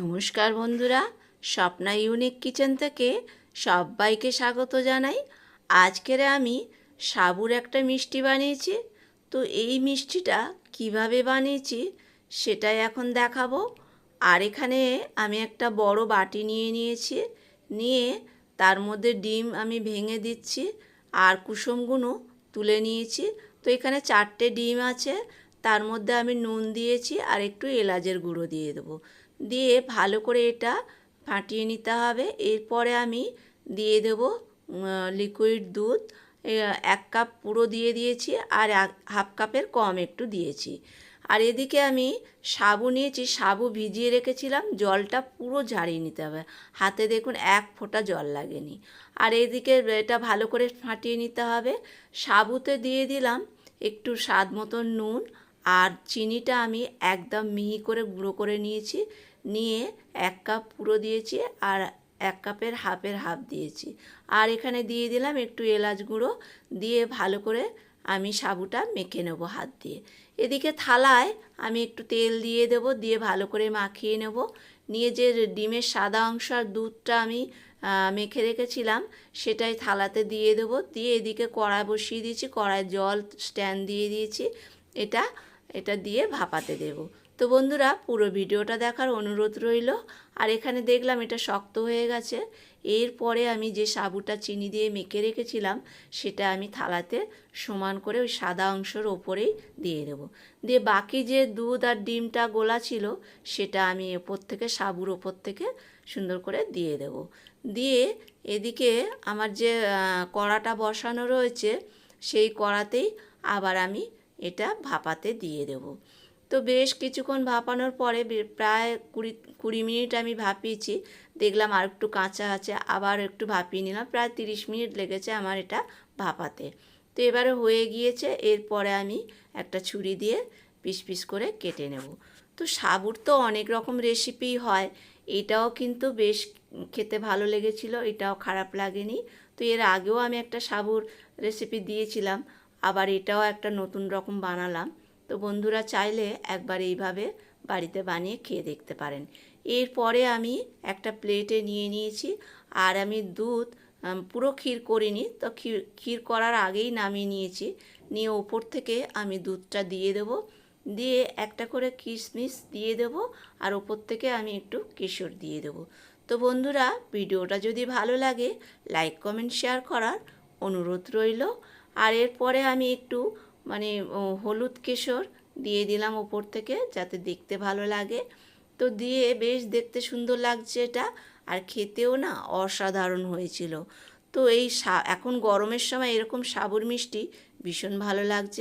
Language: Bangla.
নমস্কার বন্ধুরা, স্বপ্না ইউনিক কিচেন থেকে সবাইকে স্বাগত জানাই। আজকের আমি সাবুর একটা মিষ্টি বানিয়েছি। তো এই মিষ্টিটা কীভাবে বানিয়েছি সেটাই এখন দেখাবো। আর এখানে আমি একটা বড় বাটি নিয়ে নিয়েছি। নিয়ে তার মধ্যে ডিম আমি ভেঙে দিচ্ছি আর কুসুমগুলো তুলে নিয়েছি। তো এখানে চারটে ডিম আছে। তার মধ্যে আমি নুন দিয়েছি আর একটু এলাচের গুঁড়ো দিয়ে দেবো। দিয়ে ভালো করে এটা ফাটিয়ে নিতে হবে। এরপরে আমি দিয়ে দেব লিকুইড দুধ। এক কাপ পুরো দিয়ে দিয়েছি আর হাফ কাপের কম একটু দিয়েছি। আর এদিকে আমি সাবু নিয়েছি, সাবু ভিজিয়ে রেখেছিলাম, জলটা পুরো ঝাড়িয়ে নিতে হবে। হাতে দেখুন এক ফোঁটা জল লাগেনি। আর এদিকে এটা ভালো করে ফাটিয়ে নিতে হবে। সাবুতে দিয়ে দিলাম একটু স্বাদ মতন নুন আর চিনিটা আমি একদম মিহি করে গুঁড়ো করে নিয়েছি। নিয়ে এক কাপ পুরো দিয়েছি আর এক কাপের হাফের হাফ দিয়েছি। আর এখানে দিয়ে দিলাম একটু এলাচ গুঁড়ো। দিয়ে ভালো করে আমি সাবুটা মেখে নেব হাত দিয়ে। এদিকে থালায় আমি একটু তেল দিয়ে দেব, দিয়ে ভালো করে মাখিয়ে নেব। নিয়ে যে ডিমের সাদা অংশ আর দুধটা আমি মেখে রেখেছিলাম, সেটাই থালাতে দিয়ে দেবো। দিয়ে এদিকে কড়াই বসিয়ে দিয়েছি কড়ায় জল স্ট্যান্ড দিয়ে দিয়েছি। এটা এটা দিয়ে ভাপাতে দেব। তো বন্ধুরা, পুরো ভিডিওটা দেখার অনুরোধ রইল। আর এখানে দেখলাম এটা শক্ত হয়ে গেছে। এরপরে আমি যে সাবুটা চিনি দিয়ে মেখে রেখেছিলাম, সেটা আমি থালাতে সমান করে ওই সাদা অংশের ওপরেই দিয়ে দেবো। দিয়ে বাকি যে দুধ আর ডিমটা গোলা ছিল, সেটা আমি ওপর থেকে, সাবুর ওপর থেকে সুন্দর করে দিয়ে দেবো। দিয়ে এদিকে আমার যে কড়াটা বসানো রয়েছে, সেই কড়াতেই আবার আমি এটা ভাপাতে দিয়ে দেবো। তো বেশ কিছুক্ষণ ভাপানোর পরে প্রায় কুড়ি কুড়ি মিনিট আমি ভাপিয়েছি। দেখলাম আর একটু কাঁচা আছে, আবার একটু ভাপিয়ে নিলাম। প্রায় তিরিশ মিনিট লেগেছে আমার এটা ভাপাতে। তো এবারে হয়ে গিয়েছে, এরপরে আমি একটা ছুরি দিয়ে পিস পিস করে কেটে নেব। তো সাবুর তো অনেক রকম রেসিপি হয়, এটাও কিন্তু বেশ খেতে ভালো লেগেছিল, এটাও খারাপ লাগেনি। তো এর আগেও আমি একটা সাবুর রেসিপি দিয়েছিলাম আবার এটাও একটা নতুন রকম বানালাম। তো বন্ধুরা চাইলে একবার এইভাবে বাড়িতে বানিয়ে খেয়ে দেখতে পারেন। এরপরে আমি একটা প্লেটে নিয়ে নিয়েছি আর আমি দুধ পুরো ক্ষীর করিনি। তো ক্ষীর ক্ষীর করার আগেই নামিয়ে নিয়েছি। নিয়ে ওপর থেকে আমি দুধটা দিয়ে দেবো। দিয়ে একটা করে কিশমিশ দিয়ে দেবো আর ওপর থেকে আমি একটু কেশর দিয়ে দেবো। তো বন্ধুরা, ভিডিওটা যদি ভালো লাগে, লাইক, কমেন্ট, শেয়ার করার অনুরোধ রইল। আর এরপরে আমি একটু মানে হলুদ কেশর দিয়ে দিলাম ওপর থেকে যাতে দেখতে ভালো লাগে। তো দিয়ে বেশ দেখতে সুন্দর লাগছে এটা। আর খেতেও না অসাধারণ হয়েছিল। তো এই এখন গরমের সময় এরকম সাবুর মিষ্টি ভীষণ ভালো লাগছে।